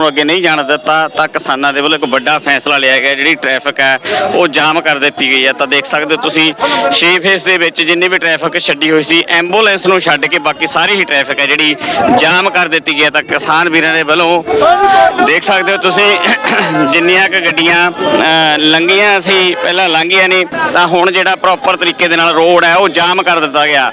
ਨੂੰ ਅੱਗੇ ਨਹੀਂ ਜਾਣ ਦਿੱਤਾ, ਤਾਂ ਕਿਸਾਨਾਂ ਦੇ ਵੱਲੋਂ ਇੱਕ ਵੱਡਾ ਫੈਸਲਾ ਲਿਆ ਗਿਆ, ਜਿਹੜੀ ਟ੍ਰੈਫਿਕ ਹੈ, ਉਹ ਜਾਮ ਕਰ ਦਿੱਤੀ ਗਈ ਹੈ। ਤਾਂ ਦੇਖ ਸਕਦੇ ਹੋ ਤੁਸੀਂ 6 ਫੇਸ ਦੇ ਵਿੱਚ ਜਿੰਨੀ ਵੀ ਟ੍ਰੈਫਿਕ ਛੱਡੀ ਹੋਈ ਸੀ ਐਂਬੂਲੈਂਸ ਨੂੰ ਛੱਡ ਕੇ ਬਾਕੀ ਸਾਰੀ ਹੀ ਟ੍ਰੈਫਿਕ ਹੈ, ਜਿਹੜੀ ਜਾਮ ਕਰ ਦਿੱਤੀ ਗਈ ਹੈ। ਤਾਂ ਕਿਸਾਨ ਵੀਰਾਂ ਦੇ ਵੱਲੋਂ ਦੇਖ ਸਕਦੇ ਹੋ ਤੁਸੀਂ, ਜਿੰਨੀਆਂ ਕ ਗੱਡੀਆਂ ਲੰਘੀਆਂ ਸੀ, ਪਹਿਲਾਂ ਲੰਘੀਆਂ ਨੇ ਤਾਂ ਹੁਣ ਜਿਹੜਾ ਪ੍ਰੋਪਰ ਤਰੀਕੇ ਦੇ ਨਾਲ ਰੋਡ ਹੈ, ਉਹ ਜਾਮ ਕਰ ਦਿੱਤਾ ਗਿਆ।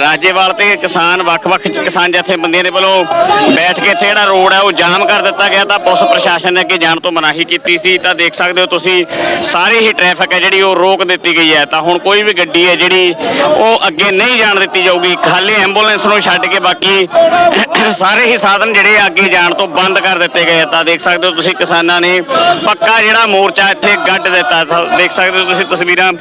ਰਾਜੇਵਾਲ ਤੇ ਕਿਸਾਨ, ਵੱਖ-ਵੱਖ ਕਿਸਾਨ ਜਥੇਬੰਦੀਆਂ ਦੇ ਵੱਲੋਂ ਬੈਠ ਕੇ ਇੱਥੇ ਜਿਹੜਾ ਰੋਡ ਹੈ, ਉਹ ਜਾਮ ਕਰ ਦਿੱਤਾ ਗਿਆ ਤਾਂ ਪੁਲਿਸ ਪ੍ਰਸ਼ਾਸਨ ਨੇ ਅੱਗੇ ਜਾਣ ਤੋਂ ਮਨਾਹੀ ਕੀਤੀ ਸੀ। ਤਾਂ ਦੇਖ ਸਕਦੇ ਹੋ ਤੁਸੀਂ ਸਾਰੀ ਹੀ ਟ੍ਰੈਫਿਕ ਹੈ ਜਿਹੜੀ ਉਹ ਰੋਕ ਦਿੱਤੀ ਗਈ ਹੈ। ਤਾਂ ਹੁਣ ਕੋਈ ਵੀ ਗੱਡੀ ਹੈ ਜਿਹੜੀ ਉਹ ਅੱਗੇ ਨਹੀਂ ਜਾਣ ਦਿੱਤੀ ਜਾਊਗੀ। ਖਾਲੀ ਐਂਬੂਲੈਂਸ ਨੂੰ ਛੱਡ ਕੇ ਬਾਕੀ ਸਾਰੇ ਹੀ ਸਾਧਨ ਜਿਹੜੇ ਅੱਗੇ ਜਾਣ ਤੋਂ ਬੰਦ ਕਰ ਦਿੱਤੇ ਗਏ ਤਾਂ ਦੇਖ ਸਕਦੇ ਹੋ ਤੁਸੀਂ ਕਿਸਾਨਾਂ ਨੇ ਪੱਕਾ ਜਿਹੜਾ ਮੋਰਚਾ ਇੱਥੇ ਗੱਡ ਦਿੱਤਾ। ਦੇਖ ਸਕਦੇ ਹੋ ਤੁਸੀਂ ਤਸਵੀਰਾਂ।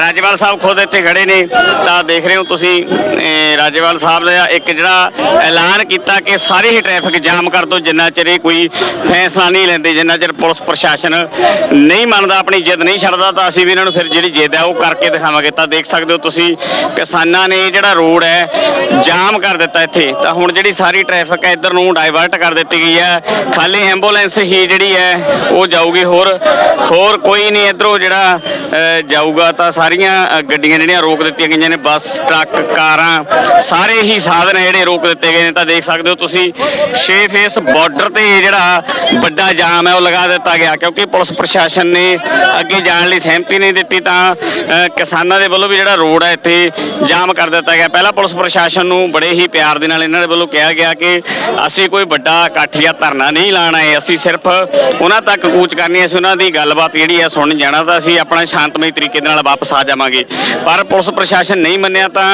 ਰਾਜੇਵਾਲ ਸਾਹਿਬ ਖੁਦ ਇੱਥੇ ਖੜੇ ਨੇ। ਤਾਂ ਦੇਖ ਰਹੇ ਹੋ ਤੁਸੀਂ ਅਹ, ਰਾਜੇਵਾਲ ਸਾਹਿਬ ਦਾ ਇੱਕ ਜਿਹੜਾ ਐਲਾਨ ਕੀਤਾ ਕਿ ਸਾਰੀ ਹੀ ਟ੍ਰੈਫਿਕ ਜਾਮ ਕਰ ਦੋ, ਜਿੰਨਾ ਚਿਰ ਇਹ ਕੋਈ ਫੈਸਲਾ ਨਹੀਂ ਲੈਂਦੇ, ਜਿੰਨਾ ਚਿਰ ਪੁਲਿਸ ਪ੍ਰਸ਼ਾਸਨ ਨਹੀਂ ਮੰਨਦਾ, ਆਪਣੀ ਜਿੱਦ ਨਹੀਂ ਛੱਡਦਾ, ਤਾਂ ਅਸੀਂ ਵੀ ਇਹਨਾਂ ਨੂੰ ਫਿਰ ਜਿਹੜੀ ਜਿੱਦ ਹੈ ਉਹ ਕਰਕੇ ਦਿਖਾਵਾਂਗੇ। ਤਾਂ ਦੇਖ ਸਕਦੇ ਹੋ ਤੁਸੀਂ, ਕਿਸਾਨਾਂ ਨੇ ਜਿਹੜਾ ਰੋਡ ਹੈ, ਜਾਮ ਕਰ ਦਿੱਤਾ ਇੱਥੇ। ਤਾਂ ਹੁਣ ਜਿਹੜੀ ਸਾਰੀ ਟ੍ਰੈਫਿਕ ਹੈ, ਇੱਧਰ ਨੂੰ ਡਾਇਵਰਟ ਕਰ ਦਿੱਤੀ ਗਈ ਹੈ। ਖਾਲੀ ਐਂਬੂਲੈਂਸ ਹੀ ਜਿਹੜੀ ਹੈ, ਉਹ ਜਾਊਗੀ ਹੋਰ। ਹੋਰ ਕੋਈ ਨਹੀਂ ਇੱਧਰੋਂ ਜਿਹੜਾ ਜਾਊਗਾ। ਤਾਂ ਸਾਰੀਆਂ ਗੱਡੀਆਂ ਜਿਹੜੀਆਂ ਰੋਕ ਦਿੱਤੀਆਂ ਗਈਆਂ ਨੇ, ਬੱਸ, ਟਰੱਕ, ਕਾਰਾਂ, ਸਾਰੇ ਹੀ ਸਾਧਨ ਜਿਹੜੇ ਰੋਕ ਦਿੱਤੇ ਗਏ ਨੇ। ਤਾਂ ਦੇਖ ਸਕਦੇ ਹੋ ਤੁਸੀਂ ਛੇ ਫੇਸ ਬਾਰਡਰ ਤੇ ਜਿਹੜਾ ਵੱਡਾ ਜਾਮ ਹੈ, ਉਹ ਲਗਾ ਦਿੱਤਾ ਗਿਆ ਕਿਉਂਕਿ ਪੁਲਿਸ ਪ੍ਰਸ਼ਾਸਨ ਨੇ ਅੱਗੇ ਜਾਣ ਲਈ ਸਹਿਮਤੀ ਨਹੀਂ ਦਿੱਤੀ ਤਾਂ ਕਿਸਾਨਾਂ ਦੇ ਵੱਲੋਂ ਵੀ ਜਿਹੜਾ ਰੋਡ ਹੈ, ਇੱਥੇ ਜਾਮ ਕਰ ਦਿੱਤਾ ਗਿਆ। ਪਹਿਲਾਂ ਪੁਲਿਸ ਪ੍ਰਸ਼ਾਸਨ ਨੂੰ ਬੜੇ ਹੀ ਪਿਆਰ ਦੇ ਨਾਲ ਇਹਨਾਂ ਦੇ ਵੱਲੋਂ ਕਿਹਾ ਗਿਆ ਕਿ ਅਸੀਂ ਕੋਈ ਵੱਡਾ ਇਕੱਠ ਜਾਂ ਧਰਨਾ ਨਹੀਂ ਲਾਣਾ ਹੈ ਅਸੀਂ ਸਿਰਫ ਉਹਨਾਂ ਤੱਕ ਕੂਚ ਕਰਨੀ ਹੈ, ਅਸੀਂ ਉਹਨਾਂ ਦੀ ਗੱਲਬਾਤ ਜਿਹੜੀ ਹੈ ਸੁਣਨ ਜਾਣਾ ਤਾਂ ਅਸੀਂ ਆਪਣਾ ਸ਼ਾਂਤਮਈ ਤਰੀਕੇ ਦੇ ਨਾਲ ਵਾਪਸ ਆ ਜਾਵਾਂਗੇ। ਪਰ ਪੁਲਿਸ ਪ੍ਰਸ਼ਾਸਨ ਨਹੀਂ ਮੰਨਿਆ ਤਾਂ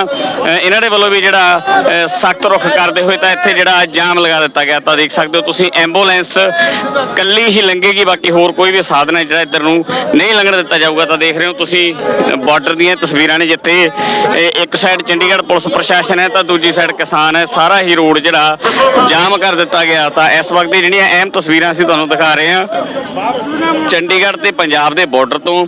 ਇਹਨਾਂ ਦੇ ਵੱਲੋਂ ਵੀ ਜਿਹੜਾ ਸਖਤ ਰੁਖ ਕਰਦੇ ਹੋਏ ਤਾਂ ਇੱਥੇ ਜਿਹੜਾ ਜਾਮ ਲਗਾ ਦਿੱਤਾ ਗਿਆ। ਤਾਂ ਦੇਖ ਸਕਦੇ ਹੋ ਤੁਸੀਂ ਐਂਬੂਲੈਂਸ ਕੱਲੀ ਹੀ ਲੰਘੇਗੀ, ਬਾਕੀ ਹੋਰ ਕੋਈ ਵੀ ਸਾਧਨ ਹੈ ਜਿਹੜਾ ਇੱਧਰ ਨੂੰ ਨਹੀਂ ਲੰਘਣ ਦਿੱਤਾ ਜਾਊਗਾ। ਤਾਂ ਦੇਖ ਰਹੇ ਹੋ ਤੁਸੀਂ, ਬਾਰਡਰ ਦੀਆਂ ਤਸਵੀਰਾਂ ਨੇ ਜਿੱਥੇ ਇੱਕ ਸਾਈਡ ਚੰਡੀਗੜ੍ਹ ਪੁਲਿਸ ਪ੍ਰਸ਼ਾਸਨ ਹੈ, ਤਾਂ ਦੂਜੀ ਸਾਈਡ ਕਿਸਾਨ ਹੈ। ਸਾਰਾ ਹੀ ਰੋਡ ਜਿਹੜਾ ਜਾਮ ਕਰ ਦਿੱਤਾ ਗਿਆ। ਤਾਂ ਇਸ ਵਕਤ ਦੀ ਜਿਹੜੀਆਂ ਅਹਿਮ ਤਸਵੀਰਾਂ ਅਸੀਂ ਤੁਹਾਨੂੰ ਦਿਖਾ ਰਹੇ ਹਾਂ। ਚੰਡੀਗੜ੍ਹ ਤੇ ਪੰਜਾਬ ਦੇ ਬਾਰਡਰ ਤੋਂ,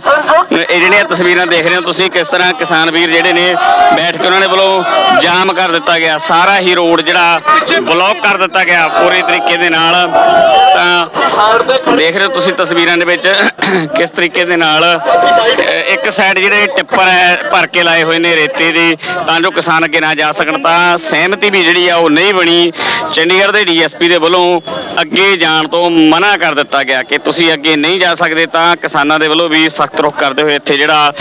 ਇਹ ਜਿਹੜੀਆਂ ਤਸਵੀਰਾਂ ਦੇਖ ਰਹੇ ਹੋ ਤੁਸੀਂ, ਕਿਸ ਤਰ੍ਹਾਂ ਕਿਸਾਨ ਵੀਰ ਜਿਹੜੇ ਨੇ ਬੈਠ ਕੇ ਉਹਨਾਂ ਨੇ ਵੱਲੋਂ ਜਾਮ ਕਰ ਦਿੱਤਾ ਗਿਆ, ਸਾਰਾ ਹੀ ਰੋਡ ਜਿਹੜਾ ਬਲੌਕ ਕਰ ਦਿੱਤਾ ਗਿਆ ਪੂਰੇ ਤਰੀਕੇ ਦੇ ਨਾਲ। ਤਾਂ ਦੇਖ ਰਹੇ ਹੋ ਤੁਸੀਂ ਤਸਵੀਰਾਂ ਦੇ ਵਿੱਚ, ਕਿਸ ਤਰੀਕੇ ਦੇ ਨਾਲ ਇੱਕ ਸਾਈਡ ਜਿਹੜੇ ਟਿੱਪਰ ਹੈ, ਭਰ ਕੇ ਲਾਏ ਹੋਏ ਨੇ ਰੇਤੇ ਦੇ, ਤਾਂ ਜੋ ਕਿਸਾਨ ਅੱਗੇ ਨਾ ਜਾ ਸਕਣ, ਤਾਂ ਸਹਿਮਤੀ ਵੀ ਜਿਹੜੀ ਆ ਉਹ ਨਹੀਂ ਬਣੀ। ਚੰਡੀਗੜ੍ਹ ਦੇ ਡੀਐਸਪੀ ਦੇ ਵੱਲੋਂ ਅੱਗੇ ਜਾਣ ਤੋਂ ਮਨਾ ਕਰ ਦਿੱਤਾ ਗਿਆ ਕਿ ਤੁਸੀਂ ਅੱਗੇ ਨਹੀਂ ਜਾ ਸਕਦੇ ਤਾਂ ਕਿਸਾਨਾਂ ਦੇ ਵੱਲੋਂ ਵੀ ਸਖਤ ਰੁਖ ਕਰਦੇ ਹੋਏ ਇੱਥੇ ਜਿਹੜਾ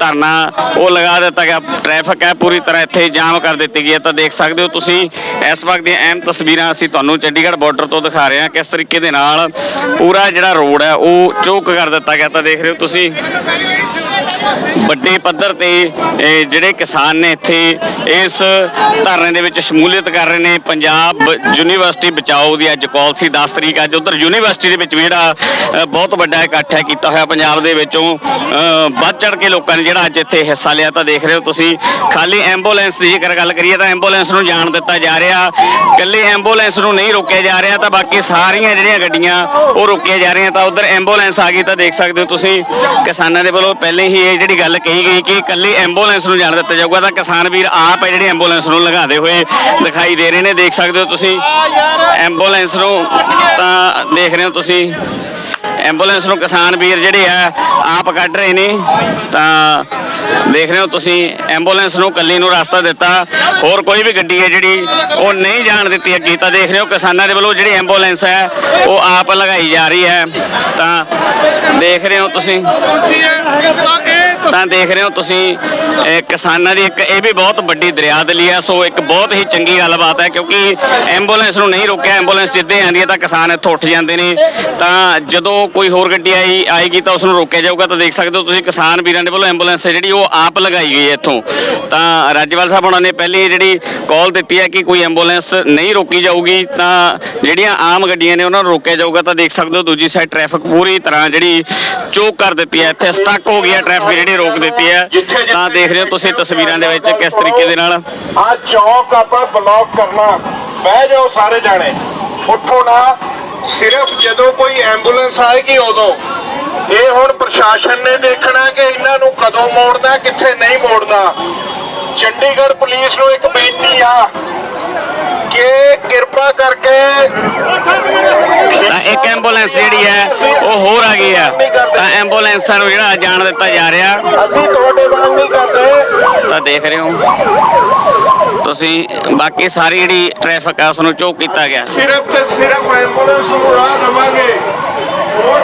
ਧਰਨਾ ਉਹ ਲਗਾ ਦਿੱਤਾ ਗਿਆ। ਟ੍ਰੈਫਿਕ ਹੈ, ਪੂਰੀ ਤਰ੍ਹਾਂ ਇੱਥੇ ਜਾਮ ਕਰ ਦਿੱਤੀ ਗਈ ਹੈ। ਤਾਂ ਦੇਖ ਸਕਦੇ ਹੋ ਤੁਸੀਂ, ਇਸ ਵਕਤ ਦੀਆਂ ਅਹਿਮ ਤਸਵੀਰਾਂ ਅਸੀਂ ਤੁਹਾਨੂੰ ਚੰਡੀਗੜ੍ਹ ਬਾਰਡਰ ਤੋਂ ਦਿਖਾ ਰਹੇ ਹਾਂ ਕਿਸ ਤਰੀਕੇ ਦੇ ਨਾਲ ਪੂਰਾ ਜਿਹੜਾ ਰੋਡ ਹੈ, ਉਹ ਚੋਕ ਕਰ ਦਿੱਤਾ ਗਿਆ। ਤਾਂ ਦੇਖ ਰਹੇ ਹੋ ਤੁਸੀਂ ਵੱਡੇ ਪੱਧਰ ਤੇ ਜਿਹੜੇ ਕਿਸਾਨ ਨੇ ਇੱਥੇ ਇਸ ਧਰਨੇ ਦੇ ਵਿੱਚ ਸ਼ਮੂਲੀਅਤ ਕਰ ਰਹੇ ਨੇ। ਪੰਜਾਬ ਯੂਨੀਵਰਸਿਟੀ ਬਚਾਓ ਦੀ ਅੱਜ ਕਾਲ ਸੀ 10 ਤਰੀਕ, ਅੱਜ ਉਧਰ ਯੂਨੀਵਰਸਿਟੀ ਦੇ ਵਿੱਚ ਵੀ ਜਿਹੜਾ ਬਹੁਤ ਵੱਡਾ ਇਕੱਠ ਹੈ, ਕੀਤਾ ਹੋਇਆ ਪੰਜਾਬ ਦੇ ਵਿੱਚੋਂ। ਵੱਧ ਚੜ ਕੇ ਲੋਕਾਂ ਨੇ ਜਿਹੜਾ ਅੱਜ ਇੱਥੇ ਹਿੱਸਾ ਲਿਆ, ਤਾਂ ਦੇਖ ਰਹੇ ਹੋ ਤੁਸੀਂ, ਖਾਲੀ ਐਂਬੂਲੈਂਸ ਦੀ ਜੇਕਰ ਗੱਲ ਕਰੀਏ, ਤਾਂ ਐਂਬੂਲੈਂਸ ਨੂੰ ਜਾਣ ਦਿੱਤਾ ਜਾ ਰਿਹਾ। ਇਕੱਲੇ ਐਂਬੂਲੈਂਸ ਨੂੰ ਨਹੀਂ ਰੋਕਿਆ ਜਾ ਰਿਹਾ, ਤਾਂ ਬਾਕੀ ਸਾਰੀਆਂ ਜਿਹੜੀਆਂ ਗੱਡੀਆਂ ਉਹ ਰੋਕੀਆਂ ਜਾ ਰਹੀਆਂ, ਤਾਂ ਉਧਰ ਐਂਬੂਲੈਂਸ ਆ ਗਈ, ਤਾਂ ਦੇਖ ਸਕਦੇ ਹੋ ਤੁਸੀਂ, ਕਿਸਾਨਾਂ ਦੇ ਵੱਲੋਂ ਪਹਿਲੇ ਹੀ ਇਹ ਜਿਹੜੀ ਗੱਲ ਕਹੀ ਗਈ ਕਿ ਇਕੱਲੀ ਐਂਬੂਲੈਂਸ ਨੂੰ ਜਾਣ ਦਿੱਤਾ ਜਾਊਗਾ ਤਾਂ ਕਿਸਾਨ ਵੀਰ ਆਪ ਹੈ ਜਿਹੜੇ ਐਂਬੂਲੈਂਸ ਨੂੰ ਲਗਾਉਂਦੇ ਹੋਏ ਦਿਖਾਈ ਦੇ ਰਹੇ ਨੇ ਦੇਖ ਸਕਦੇ ਹੋ ਤੁਸੀਂ। ਐਂਬੂਲੈਂਸ ਨੂੰ ਤਾਂ ਦੇਖ ਰਹੇ ਹੋ ਤੁਸੀਂ। ਐਂਬੂਲੈਂਸ ਨੂੰ ਕਿਸਾਨ ਵੀਰ ਜਿਹੜੇ ਆ, ਆਪ ਕੱਢ ਰਹੇ ਨੇ। ਤਾਂ ਦੇਖ ਰਹੇ ਹੋ ਤੁਸੀਂ, ਐਂਬੂਲੈਂਸ ਨੂੰ ਕੱਲੀ ਨੂੰ ਰਸਤਾ ਦਿੱਤਾ। ਹੋਰ ਕੋਈ ਵੀ ਗੱਡੀ ਹੈ ਜਿਹੜੀ, ਉਹ ਨਹੀਂ ਜਾਣ ਦਿੱਤੀ ਅੱਗੇ ਤਾਂ ਦੇਖ ਰਹੇ ਹੋ ਕਿਸਾਨਾਂ ਦੇ ਵੱਲੋਂ ਜਿਹੜੀ ਐਂਬੂਲੈਂਸ ਹੈ, ਉਹ ਆਪ ਲਗਾਈ ਜਾ ਰਹੀ ਹੈ। ਤਾਂ ਦੇਖ ਰਹੇ ਹੋ ਤੁਸੀਂ। ਤਾਂ ਦੇਖ ਰਹੇ ਹੋ ਤੁਸੀਂ ਕਿਸਾਨਾਂ ਦੀ ਇੱਕ, ਇਹ ਵੀ ਬਹੁਤ ਵੱਡੀ ਦਰਿਆਦਲੀ ਹੈ ਸੋ ਇੱਕ ਬਹੁਤ ਹੀ ਚੰਗੀ ਗੱਲਬਾਤ ਹੈ, ਕਿਉਂਕਿ ਐਂਬੂਲੈਂਸ ਨੂੰ ਨਹੀਂ ਰੋਕਿਆ, ਐਂਬੂਲੈਂਸ ਜਿੱਦੇ ਆਂਦੀ ਹੈ ਤਾਂ ਕਿਸਾਨ ਇੱਥੋਂ ਉੱਠ ਜਾਂਦੇ ਨੇ। ਤਾਂ ਜਦੋਂ ਕੋਈ ਹੋਰ ਗੱਡੀ ਆਈ, ਆਏਗੀ ਤਾਂ ਉਸ ਨੂੰ ਰੋਕਿਆ ਜਾਊਗਾ, ਤਾਂ ਦੇਖ ਸਕਦੇ ਹੋ ਤੁਸੀਂ ਕਿਸਾਨ ਵੀਰਾਂ ਦੇ ਵੱਲੋਂ ਐਂਬੂਲੈਂਸ ਹੈ ਜਿਹੜੀ ਉਹ ਆਪ ਲਗਾਈ ਗਈ ਹੈ ਇੱਥੋਂ। ਤਾਂ ਰਾਜੇਵਾਲ ਸਾਹਿਬ ਉਹਨਾਂ ਨੇ ਪਹਿਲੀ ਜਿਹੜੀ ਕਾਲ ਦਿੱਤੀ ਹੈ ਕਿ ਕੋਈ ਐਂਬੂਲੈਂਸ ਨਹੀਂ ਰੋਕੀ ਜਾਊਗੀ, ਤਾਂ ਜਿਹੜੀਆਂ ਆਮ ਗੱਡੀਆਂ ਨੇ ਉਹਨਾਂ ਨੂੰ ਰੋਕਿਆ ਜਾਊਗਾ, ਤਾਂ ਦੇਖ ਸਕਦੇ ਹੋ ਦੂਜੀ ਸਾਈਡ ਟ੍ਰੈਫਿਕ ਪੂਰੀ ਤਰ੍ਹਾਂ ਜਿਹੜੀ ਚੋਕ ਕਰ ਦਿੱਤੀ ਹੈ, ਇੱਥੇ ਸਟਕ ਹੋ ਗਈ ਹੈ ਟ੍ਰੈਫਿਕ ਜਿਹੜੀ ਰੋਕ ਦਿੱਤੀ ਹੈ। ਤਾਂ ਦੇਖ ਰਹੇ ਹੋ ਤੁਸੀਂ ਤਸਵੀਰਾਂ ਦੇ ਵਿੱਚ ਕਿਸ ਤਰੀਕੇ ਦੇ ਨਾਲ। ਆ ਚੌਕ ਆਪਾਂ ਬਲੌਕ ਕਰਨਾ। ਬਹਿ ਜਾਓ ਸਾਰੇ ਜਾਣੇ। ਉੱਠੋ ਨਾ। ਸਿਰਫ ਜਦੋਂ ਕੋਈ ਐਂਬੂਲੈਂਸ ਆਏਗੀ ਉਦੋਂ। ਇਹ ਹੁਣ ਪ੍ਰਸ਼ਾਸਨ ਨੇ ਦੇਖਣਾ ਕਿ ਇਹਨਾਂ ਨੂੰ ਕਦੋਂ ਮੋੜਨਾ ਕਿੱਥੇ ਨਹੀਂ ਮੋੜਨਾ। ਚੰਡੀਗੜ੍ਹ ਪੁਲਿਸ ਨੂੰ ਇੱਕ ਬੇਨਤੀ ਆ। ਕਿ ਕਿਰਪਾ ਕਰਕੇ ਤਾਂ ਇੱਕ ਐਂਬੂਲੈਂਸ ਜਿਹੜੀ ਹੈ ਉਹ ਹੋਰ ਆ ਗਈ ਆ ਤਾਂ ਐਂਬੂਲੈਂਸਾਂ ਨੂੰ ਜਿਹੜਾ ਜਾਣ ਦਿੱਤਾ ਜਾ ਰਿਹਾ। ਅਸੀਂ ਤੁਹਾਡੇ ਵਾਂਗ ਨਹੀਂ ਕਰਦੇ। ਤਾਂ ਦੇਖ ਰਹੇ ਹੋ। ਤੁਸੀਂ ਬਾਕੀ ਸਾਰੀ ਜਿਹੜੀ ਟ੍ਰੈਫਿਕ ਆ ਉਸ ਨੂੰ ਚੋਕ ਕੀਤਾ ਗਿਆ। ਸਿਰਫ ਤੇ ਸਿਰਫ ਐਂਬੂਲੈਂਸ ਨੂੰ ਰਾਹ ਦੇਵਾਂਗੇ।